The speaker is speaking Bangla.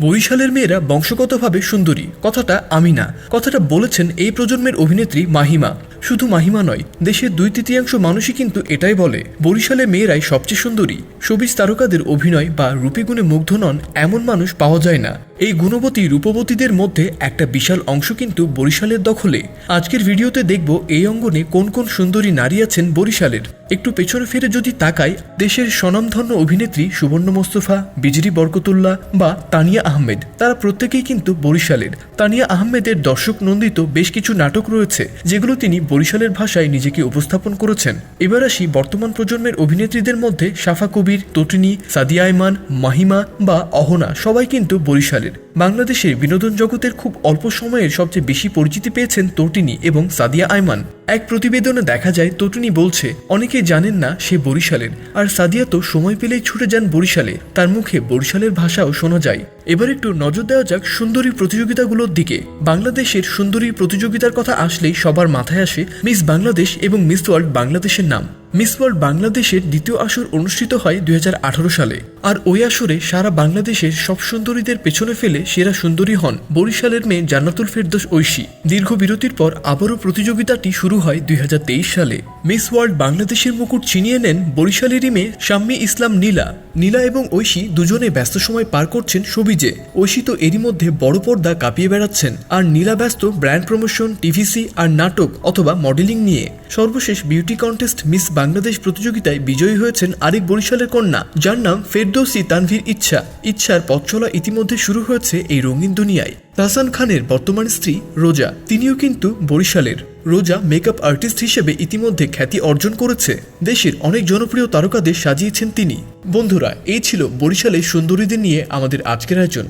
বরিশালের মেয়েরা বংশগতভাবে সুন্দরী। কথাটা আমি না কথাটা বলেছেন এই প্রজন্মের অভিনেত্রী মাহিমা। শুধু মাহিমা নয়, দেশের দুই তৃতীয়াংশ মানুষই কিন্তু এটাই বলে। বরিশালের মেয়েরাই সবচেয়ে সুন্দরী। সবিজ তারকাদের অভিনয় বা রূপীগুণে মুগ্ধ নন এমন মানুষ পাওয়া যায় না। এই গুণবতী রূপবতীদের মধ্যে একটা বিশাল অংশ কিন্তু বরিশালের দখলে। আজকের ভিডিওতে দেখব এই অঙ্গনে কোন কোন সুন্দরী নারী আছেন বরিশালের। একটু পেছনে ফিরে যদি তাকাই, দেশের স্বনামধন্য অভিনেত্রী সুবর্ণ মোস্তফা বিজরি বরকতুল্লাহ বা তানিয়া আহমেদ। তারা প্রত্যেকেই কিন্তু বরিশালের। তানিয়া আহমেদের দর্শক নন্দিত বেশ কিছু নাটক রয়েছে, যেগুলো তিনি বরিশালের ভাষায় নিজেকে উপস্থাপন করেছেন। এবার আসি বর্তমান প্রজন্মের অভিনেত্রীদের মধ্যে সাফা কবির তটিনী সাদিয়া আইমান মাহিমা বা অহনা সবাই কিন্তু বরিশালের। বাংলাদেশে বিনোদন জগতের খুব অল্প সময়ের সবচেয়ে বেশি পরিচিতি পেয়েছেন তটিনী এবং সাদিয়া আইমান এক প্রতিবেদনে দেখা যায়, তটুনি বলছে অনেকে জানেন না সে বরিশালের। আর সাদিয়া তো সময় পেলেই ছুটে যান বরিশালে। তার মুখে বরিশালের ভাষাও শোনা যায়। এবার একটু নজর দেওয়া যাক সুন্দরী প্রতিযোগিতাগুলোর দিকে। বাংলাদেশের সুন্দরী প্রতিযোগিতার কথা আসলেই সবার মাথায় আসে মিস বাংলাদেশ এবং মিস ওয়ার্ল্ড বাংলাদেশের নাম। মিস ওয়ার্ল্ড বাংলাদেশের দ্বিতীয় আসর অনুষ্ঠিত হয় দুই হাজার আঠারো সালে। আর ওই আসরে সারা বাংলাদেশের সব সুন্দরীদের পেছনে ফেলে সেরা সুন্দরী হন বরিশালের মেয়ে জান্নাতুল ফেরদোস ঐশী। দীর্ঘ বিরতির পর আবারও প্রতিযোগিতাটি শুরু হয় দুই হাজার তেইশ সালে। মিস ওয়ার্ল্ড বাংলাদেশের মুকুট ছিনিয়ে নেন বরিশালেরই মেয়ে শাম্মী ইসলাম নীলা। নীলা এবং ঐশী দুজনে ব্যস্ত সময় পার করছেন সবিজে। ঐশী তো এরই মধ্যে বড় পর্দা কাঁপিয়ে বেড়াচ্ছেন। আর নীলা ব্যস্ত ব্র্যান্ড প্রমোশন, টিভিসি আর নাটক অথবা মডেলিং নিয়ে। সর্বশেষ বিউটি কন্টেস্ট মিস বাংলাদেশ প্রতিযোগিতায় বিজয়ী হয়েছেন আরেক বরিশালের কন্যা, যার নাম ফেরদৌসি তানভীর ইচ্ছা। ইচ্ছার পথ চলা ইতিমধ্যে শুরু হয়েছে এই রঙিন দুনিয়ায়। তাহসান খানের বর্তমান স্ত্রী, রোজা, তিনিও কিন্তু বরিশালের। রোজা মেকআপ আর্টিস্ট হিসেবে ইতিমধ্যে খ্যাতি অর্জন করেছে। দেশের অনেক জনপ্রিয় তারকাদের সাজিয়েছেন তিনি। বন্ধুরা, এই ছিল বরিশালের সুন্দরীদের নিয়ে আমাদের আজকের আয়োজন।